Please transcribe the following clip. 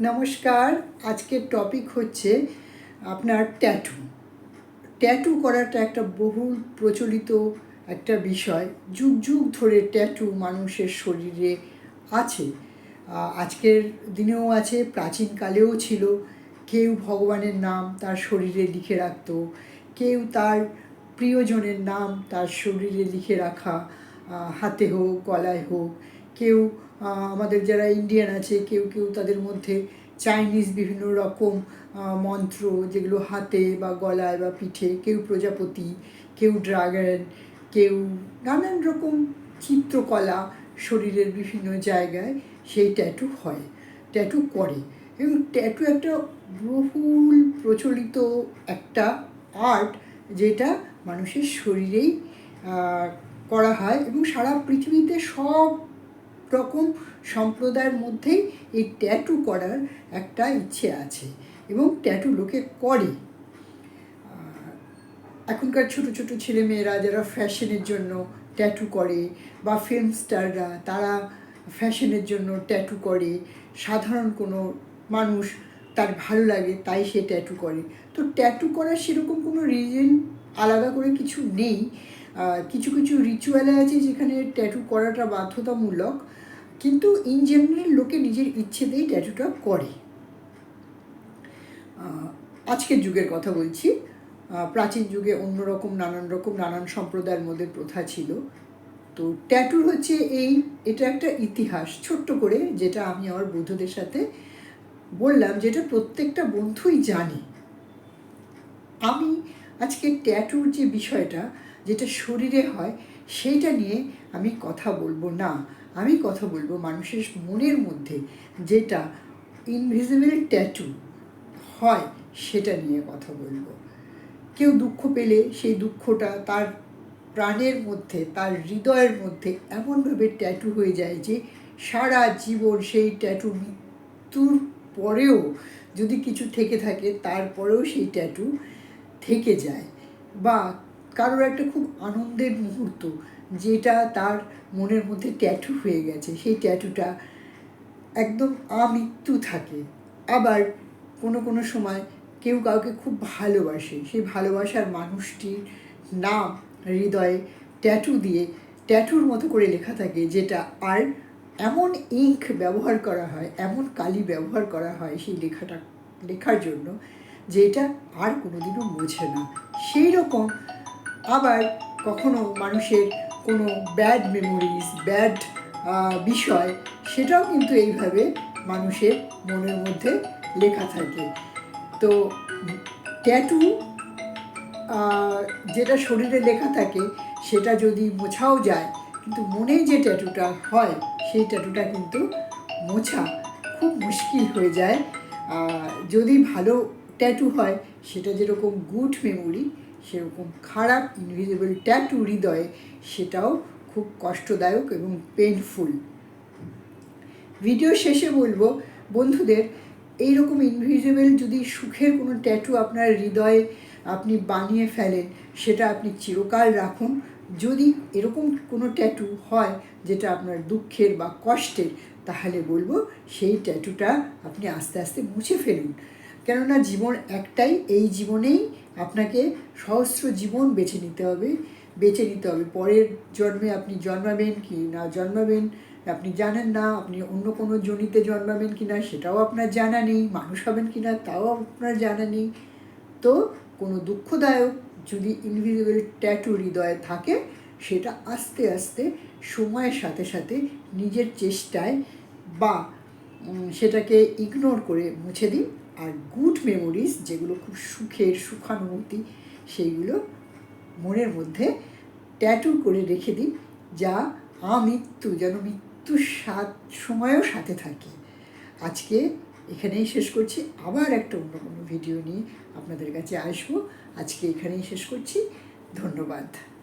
নমস্কার, আজকের টপিক হচ্ছে আপনার ট্যাটু ট্যাটু করাটা একটা বহুল প্রচলিত একটা বিষয়। যুগ যুগ ধরে ট্যাটু মানুষের শরীরে আছে। আজকের দিনেও আছে প্রাচীনকালেও ছিল। কেউ ভগবানের নাম তার শরীরে লিখে রাখতো। কেউ তার প্রিয়জনের নাম তার শরীরে লিখে রাখা। হাতে হোক, গলায় হোক। কেউ আমাদের যারা ইন্ডিয়ান আছে, কেউ কেউ তাদের মধ্যে চাইনিজ বিভিন্ন রকম মন্ত্র যেগুলো হাতে বা গলায় বা পিঠে, কেউ প্রজাপতি, কেউ ড্রাগন, কেউ নানান রকম চিত্রকলা শরীরের বিভিন্ন জায়গায় সেই ট্যাটু হয় ট্যাটু করে। এবং ট্যাটু একটা বহুল প্রচলিত একটা আর্ট যেটা মানুষের শরীরেই করা হয় এবং সারা পৃথিবীতে সব রকম সম্প্রদায়ের মধ্যেই এই ট্যাটু করার একটা ইচ্ছে আছে এবং ট্যাটু লোকে করে। এখনকার ছোট ছোট ছেলে মেয়েরা যারা ফ্যাশনের জন্য ট্যাটু করে বা ফিল্ম স্টাররা তারা ফ্যাশনের জন্য ট্যাটু করে। সাধারণ কোনো মানুষ তার ভালো লাগে তাই সে ট্যাটু করে। তো ট্যাটু করার সেরকম কোনো রিজন আলাদা করে কিছু নেই। কিছু কিছু রিচুয়ালে আছে যেখানে ট্যাটু করাটা বাধ্যতামূলক, কিন্তু ইন জেনারেল লোকে নিজের ইচ্ছেতেই ট্যাটুটা করে। আজকের যুগের কথা বলছি। প্রাচীন যুগে অন্যরকম, নানান রকম, নানান সম্প্রদায়ের মধ্যে প্রথা ছিল। তো ট্যাটুর হচ্ছে এই, এটা একটা ইতিহাস ছোট্ট করে, যেটা আমি আমার বন্ধুদের সাথে বললাম, যেটা প্রত্যেকটা বন্ধুই জানে। আমি আজকে ট্যাটুর যে বিষয়টা যেটা শরীরে হয়, সেইটা নিয়ে আমি কথা বলব না। আমি কথা বলব মানুষের মনের মধ্যে যেটা ইনভিজিবল ট্যাটু হয়, সেটা নিয়ে কথা বলব। কেউ দুঃখ পেলে সেই দুঃখটা তার প্রাণের মধ্যে, তার হৃদয়ের মধ্যে এমনভাবে ট্যাটু হয়ে যায় যে সারা জীবন সেই ট্যাটু মৃত্যুর পরেও যদি কিছু থেকে থাকে, তারপরেও সেই ট্যাটু থেকে যায়। বা কারোর একটা খুব আনন্দের মুহূর্ত যেটা তার মনের মধ্যে ট্যাটু হয়ে গেছে। সেই ট্যাটুটা একদম আমৃত্যু থাকে। আবার কোনো কোনো সময় কেউ কাউকে খুব ভালোবাসে। সেই ভালোবাসার মানুষটির নাম হৃদয়ে ট্যাটু দিয়ে ট্যাটুর মতো করে লেখা থাকে যেটা আর এমন ইঙ্ক ব্যবহার করা হয়, এমন কালি ব্যবহার করা হয় সেই লেখাটা, লেখার জন্য যেটা আর কোনোদিনও মোছে না। সেই রকম আবার কখনো মানুষের কোনো ব্যাড মেমোরিজ ব্যাড বিষয়, সেটাও কিন্তু এইভাবে মানুষের মনের মধ্যে লেখা থাকে। তো ট্যাটু যেটা শরীরে লেখা থাকে, সেটা যদি মোছাও যায়, কিন্তু মনে যে ট্যাটুটা হয়, সেই ট্যাটুটা কিন্তু মোছা খুব মুশকিল হয়ে যায়। যদি ভালো ট্যাটু হয়, সেটা যেরকম গুড মেমোরি সেরকম খারাপ ইনভিজিবল ট্যাটু হৃদয়ে সেটাও খুব কষ্টদায়ক এবং পেনফুল ভিডিও শেষে বলব, বন্ধুদের, এইরকম ইনভিজিবল যদি সুখের কোনো ট্যাটু আপনার হৃদয়ে আপনি বানিয়ে ফেলেন, সেটা আপনি চিরকাল রাখুন। যদি এরকম কোনো ট্যাটু হয় যেটা আপনার দুঃখের বা কষ্টের, তাহলে বলব সেই ট্যাটুটা আপনি আস্তে আস্তে মুছে ফেলুন। কেননা জীবন একটাই, এই জীবনেই আপনাকে সহস্র জীবন বেছে নিতে হবে, বেছে নিতে হবে। পরের জন্মে আপনি জন্মাবেন কি না জন্মাবেন, আপনি জানেন না, আপনি অন্য কোনো জনিতে জন্মাবেন কি না, সেটাও আপনার জানা নেই, মানুষ হবেন কি না, তাও আপনার জানা নেই। তো কোনো দুঃখদায়ক যদি ইনভিজিবল ট্যাটু হৃদয়ে থাকে, সেটা আস্তে আস্তে সময়ের সাথে সাথে নিজের চেষ্টায় বা সেটাকে ইগনোর করে মুছে দিন। আর গুড মেমোরিজ, যেগুলো খুব সুখের সুখানুভূতি, সেইগুলো মনের মধ্যে ট্যাটু করে রেখে দিই, যা আমৃত্যু, যেন মৃত্যুর সাত সময়ও সাথে থাকে। আজকে এখানেই শেষ করছি। আবার একটা অন্য কোনো ভিডিও নিয়ে আপনাদের কাছে আসব। আজকে এখানেই শেষ করছি। ধন্যবাদ।